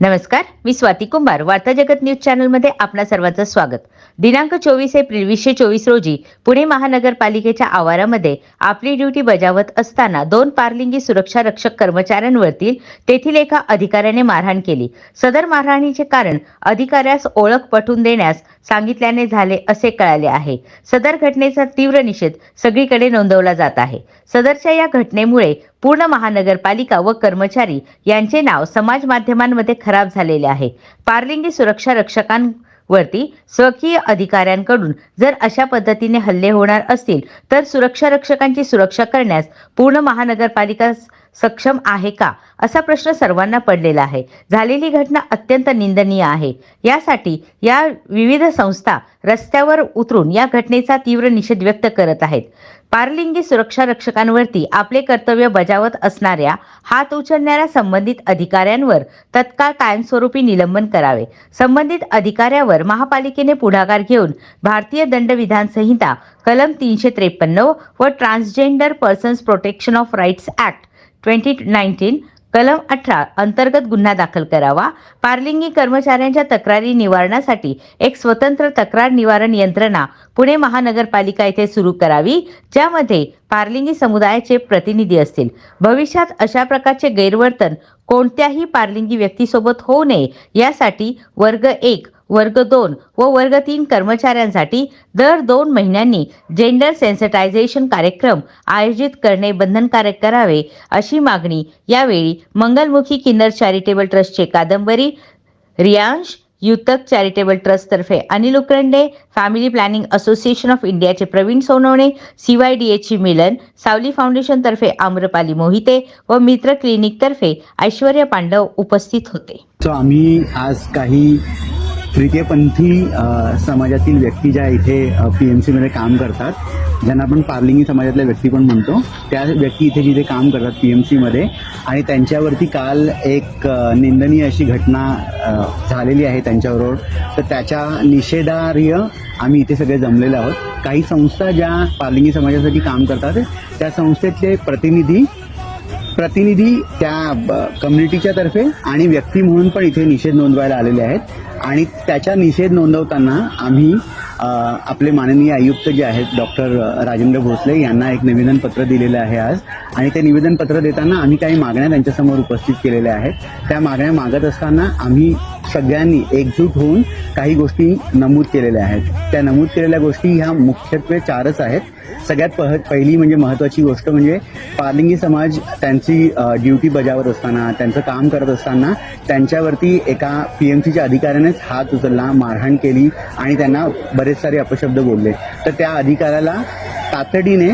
नमस्कार मी स्वाती कुंभार वार्ता जगत न्यूज चॅनलमध्ये आपणा सर्वांचं स्वागत. दिनांक चोवीस एप्रिल वीसशे चोवीस रोजी पुणे महानगरपालिकेच्या आवारामध्ये आपली ड्युटी बजावत असताना दोन पारलिंगी सुरक्षा रक्षक कर्मचाऱ्यांवरती तेथील एका अधिकाऱ्याने मारहाण केली. सदर मारहाणीचे कारण अधिकाऱ्यास ओळख पटवून देण्यास सांगितल्याने झाले असे कळाले आहे. सदर घटनेचा तीव्र निषेध सगळीकडे नोंदवला जात आहे. सदरच्या या घटनेमुळे पूर्ण महानगरपालिका व कर्मचारी यांचे नाव समाज माध्यमांमध्ये खराब झालेले आहे. पारलिंगी सुरक्षा रक्षकांवरती स्वकीय अधिकाऱ्यांकडून जर अशा पद्धतीने हल्ले होणार असतील तर सुरक्षा रक्षकांची सुरक्षा करण्यास पूर्ण महानगरपालिका सक्षम आहे का? असा प्रश्न सर्वांना पडलेला आहे. झालेली घटना अत्यंत निंदनीय आहे. यासाठी या विविध संस्था रस्त्यावर उतरून या घटनेचा तीव्र निषेध व्यक्त करत आहेत. पारलिंगी सुरक्षा रक्षकांवरती आपले कर्तव्य बजावत असणाऱ्या हात उचलणाऱ्या संबंधित अधिकाऱ्यांवर तत्काळ कायमस्वरूपी निलंबन करावे. संबंधित अधिकाऱ्यावर महापालिकेने पुढाकार घेऊन भारतीय दंडविधान संहिता कलम तीनशे त्रेपन्न व transgender persons protection of rights act twenty nineteen कलम अठरा अंतर्गत गुन्हा दाखल करावा पारलिंगी कर्मचाऱ्यांच्या तक्रारी निवारणासाठी एक स्वतंत्र तक्रार निवारण यंत्रणा पुणे महानगरपालिका येथे सुरू करावी ज्यामध्ये पारलिंगी समुदायाचे प्रतिनिधी असतील भविष्यात अशा प्रकारचे गैरवर्तन कोणत्याही पारलिंगी व्यक्तीसोबत होऊ नये यासाठी वर्ग एक वर्ग दोन व वर्ग तीन कर्मचाऱ्यांसाठी दर दोन महिन्यांनी जेंडर सेन्सिटायझेशन कार्यक्रम आयोजित करणे बंधनकारक करावे अशी मागणी यावेळी मंगलमुखी किन्नर चॅरिटेबल ट्रस्टचे Kadambari Riyansh Yutak charitable ट्रस्टतर्फे Anil Ukarande family planning association of इंडियाचे प्रवीण सोनवणे सीवायडीएची मिलन सावली फाउंडेशनतर्फे आम्रपाली मोहिते व मित्र क्लिनिकतर्फे ऐश्वर्या पांडव उपस्थित होते. आम्ही आज काही तृतीयपंथी समाजातील व्यक्ती ज्या इथे पी एम सीमध्ये काम करतात ज्यांना आपण पार्लिंगी समाजातल्या व्यक्ती पण म्हणतो त्या व्यक्ती इथे जिथे काम करतात पी एम सीमध्ये आणि त्यांच्यावरती काल एक निंदनीय अशी घटना झालेली आहे त्यांच्याबरोबर तर त्याच्या निषेधार्य आम्ही इथे सगळे जमलेले आहोत. काही संस्था ज्या पार्लिंगी समाजासाठी काम करतात त्या संस्थेतले प्रतिनिधी प्रतिनिधी त्या ब- कम्युनिटीच्या तर्फे आणि व्यक्ती म्हणून पण इथे निषेध नोंदवायला आलेले आहेत. आणि त्याच्या निषेध नोंदवताना आम्ही आपले माननीय आयुक्त जे आहेत डॉक्टर राजेंद्र भोसले यांना एक निवेदन पत्र दिलेलं आहे आज. आणि ते निवेदन पत्र देताना आम्ही काही मागण्या त्यांच्यासमोर उपस्थित केलेल्या आहेत. त्या मागण्या मागत असताना आम्ही सगळ्यांनी एकजूट होऊन काही गोष्टी नमूद केलेल्या आहेत. त्या नमूद केलेल्या गोष्टी ह्या मुख्यत्वे चारच आहेत. सगळ्यात पह पहिली म्हणजे महत्त्वाची गोष्ट म्हणजे पारलिंगी समाज त्यांची ड्युटी बजावत असताना त्यांचं काम करत असताना त्यांच्यावरती एका पी एम सीच्या अधिकाऱ्यानेच हात उचलला मारहाण केली आणि त्यांना बरेच सारे अपशब्द बोलले. तर त्या अधिकाऱ्याला तातडीने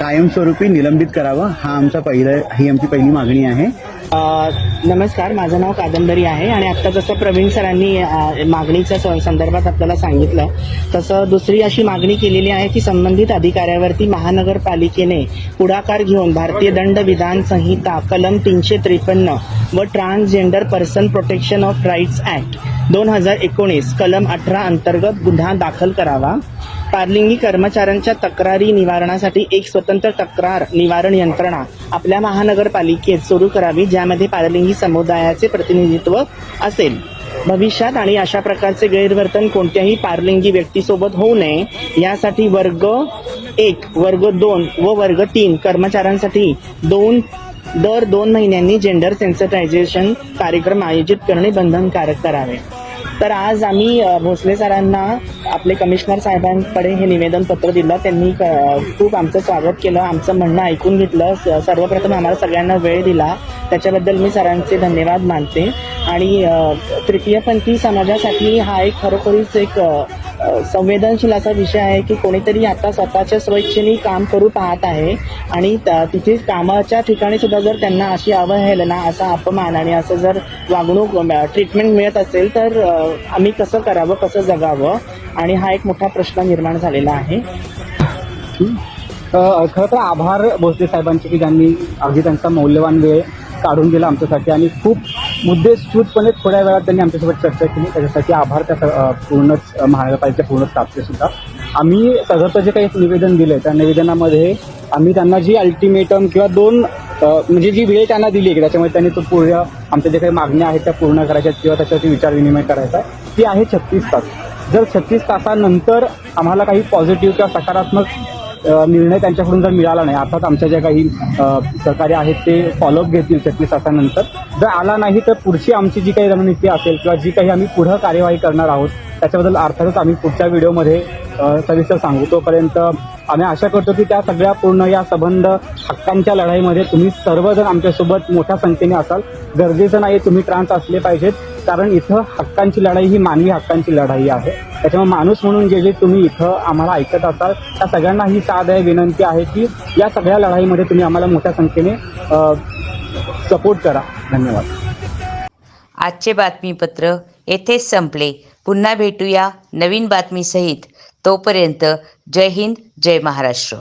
कायमस्वरूपी निलंबित करावं हा आमचा पहिला ही आमची पहिली मागणी आहे. नमस्कार माझं नाव कादंबरी आहे आणि आत्ता जसं प्रवीण सरांनी मागणीच्या स- संदर्भात आपल्याला सांगितलं तसं दुसरी अशी मागणी केलेली आहे की संबंधित अधिकाऱ्यावरती महानगरपालिकेने पुढाकार घेऊन भारतीय दंड विधान संहिता कलम तीनशे त्रेपन्न व transgender person protection of rights act दोन हजार एकोणीस कलम अठरा अंतर्गत गुन्हा दाखल करावा. पारलिंगी कर्मचाऱ्यांच्या तक्रारी निवारणासाठी एक स्वतंत्र तक्रार निवारण यंत्रणा आपल्या महानगरपालिकेत सुरू करावी ज्या ज्यामध्ये पारलिंगी समुदायाचे प्रतिनिधित्व असेल. भविष्यात आणि अशा प्रकारचे गैरवर्तन कोणत्याही पारलिंगी व्यक्तीसोबत होऊ नये. यासाठी वर्ग एक वर्ग दोन व वर्ग तीन कर्मचाऱ्यांसाठी दोन दर दोन महिन्यांनी जेंडर सेन्सिटायझेशन कार्यक्रम आयोजित करणे बंधनकारक करावे. तर आज आम्ही भोसले सरांना आपले कमिशनर साहेबांकडे हे निवेदन पत्र दिलं. त्यांनी खूप आमचं स्वागत केलं आमचं म्हणणं ऐकून घेतलं. स- सर्वप्रथम आम्हाला सगळ्यांना वेळ दिला. त्याच्याबद्दल मी सरांचे धन्यवाद मानते. आणि तृतीयपंथी समाजासाठी हा एक खरोखरीच एक संवेदनशील असा विषय आहे की कोणीतरी आता स्वतःच्या स्वेच्छेने काम करू पाहत आहे आणि तिथे कामाच्या ठिकाणी सुद्धा जर त्यांना अशी अवहेलना असा अपमान आणि असं जर वागणूक ट्रीटमेंट मिळत असेल तर आम्ही कसं करावं कसं जगावं? आणि हा एक मोठा प्रश्न निर्माण झालेला आहे. खरं तर आभार भोसले साहेबांचे की ज्यांनी अगदी त्यांचा मौल्यवान वेळ काढून दिला आमच्यासाठी आणि खूप मुद्दे सूटपणे थोड्या वेळात त्यांनी आमच्यासोबत चर्चा केली. त्याच्यासाठी आभार त्या पूर्णच महानगरपालिकेच्या पूर्ण स्टाफचे सुद्धा. आम्ही सगळं जे काही निवेदन दिलं त्या निवेदनामध्ये आम्ही त्यांना जी अल्टिमेटम किंवा दोन म्हणजे जी वेळ त्यांना दिली आहे की त्याच्यामध्ये त्यांनी तो पूर्ण आमच्या जे काही मागण्या आहेत त्या पूर्ण करायच्या किंवा त्याच्यावरती विचार विनिमय करायचा आहे ती आहे छत्तीस तास. जर छत्तीस तासानंतर आम्हाला काही पॉझिटिव्ह किंवा सकारात्मक निर्णय त्यांच्याकडून जर मिळाला नाही अर्थात आमच्या ज्या काही अ, सहकारी आहेत ते फॉलोअप घेतील छत्तीस तासानंतर. जर आला नाही तर पुढची आमची जी काही रणनीती असेल किंवा जी काही आम्ही पुढं कार्यवाही करणार आहोत त्याच्याबद्दल अर्थातच आम्ही पुढच्या व्हिडिओमध्ये सविस्तर सांगू. तोपर्यंत आम्ही आशा करतो की त्या सगळ्या पूर्ण या संबंध हक्कांच्या लढाईमध्ये तुम्ही सर्वजण आमच्यासोबत मोठ्या संख्येने असाल. गरजेचं नाही तुम्ही ट्रान्स असले पाहिजेत कारण इथं हक्कांची लढाई ही मानवी हक्कांची लढाई आहे. त्याच्यामुळे माणूस म्हणून जे जे तुम्ही इथं आम्हाला ऐकत असाल. त्या सगळ्यांना ही साध विनंती आहे की या सगळ्या लढाईमध्ये तुम्ही आम्हाला मोठ्या संख्येने सपोर्ट करा. धन्यवाद. आजचे बातमीपत्र येथेच संपले. पुन्हा भेटूया नवीन बातमीसहित. तोपर्यंत जय हिंद जय महाराष्ट्र.